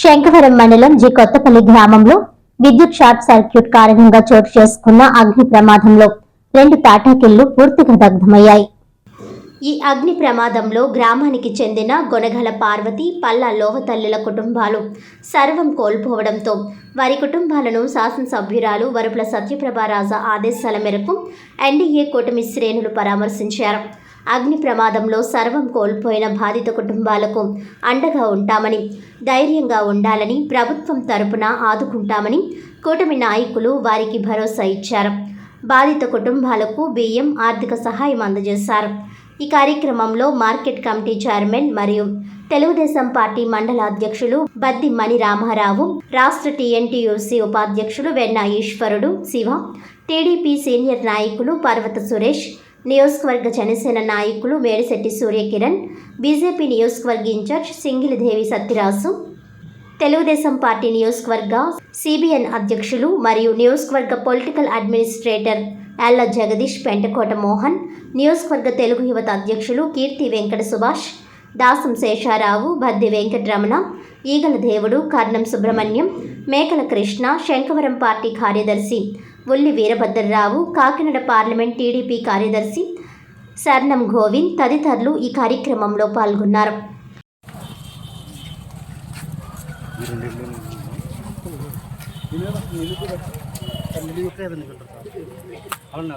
శంఖవరం మండలం జి కొత్తపల్లి గ్రామంలో విద్యుత్ షార్ట్ సర్క్యూట్ కారణంగా చోటు చేసుకున్న అగ్ని ప్రమాదంలో రెండు తాటాకిళ్ళు పూర్తిగా దగ్ధమయ్యాయి. ఈ అగ్ని ప్రమాదంలో గ్రామానికి చెందిన గొనగల పార్వతి పల్లా లోహతల్లుల కుటుంబాలు సర్వం కోల్పోవడంతో వారి కుటుంబాలను శాసనసభ్యురాలు వరుపుల సత్యప్రభారాజా ఆదేశాల మేరకు ఎన్డీఏ కూటమి శ్రేణులు పరామర్శించారు. అగ్ని ప్రమాదంలో సర్వం కోల్పోయిన బాధిత కుటుంబాలకు అండగా ఉంటామని ధైర్యంగా ఉండాలని ప్రభుత్వం తరపున ఆదుకుంటామని కూటమి నాయకులు వారికి భరోసా ఇచ్చారు. బాధిత కుటుంబాలకు బియ్యం ఆర్థిక సహాయం అందజేశారు. ఈ కార్యక్రమంలో మార్కెట్ కమిటీ చైర్మన్ మరియు తెలుగుదేశం పార్టీ మండల అధ్యక్షులు బద్ది మణి రామారావు రాష్ట్ర టీఎన్టీయూసీ ఉపాధ్యక్షులు వెన్న ఈశ్వరుడు శివ టీడీపీ సీనియర్ నాయకులు పర్వత సురేష్ నియోజకవర్గ జనసేన నాయకులు మేడిశెట్టి సూర్యకిరణ్ బీజేపీ నియోజకవర్గ ఇన్ఛార్జ్ సింగిలిదేవి సత్యరాసు తెలుగుదేశం పార్టీ నియోజకవర్గ సిబిఎన్ అధ్యక్షులు మరియు నియోజకవర్గ పొలిటికల్ అడ్మినిస్ట్రేటర్ ఎల్ల జగదీష్ పెంటకోట మోహన్ నియోజకవర్గ తెలుగు యువత అధ్యక్షులు కీర్తి వెంకట సుభాష్ దాసం శేషారావు బద్ది వెంకటరమణ ఈగల దేవుడు కర్ణం సుబ్రహ్మణ్యం మేకల కృష్ణ శంఖవరం పార్టీ కార్యదర్శి ఉల్లి వీరభద్రరావు కాకినాడ పార్లమెంట్ టీడీపీ కార్యదర్శి శరణం గోవింద్ తదితరులు ఈ కార్యక్రమంలో పాల్గొన్నారు. అలా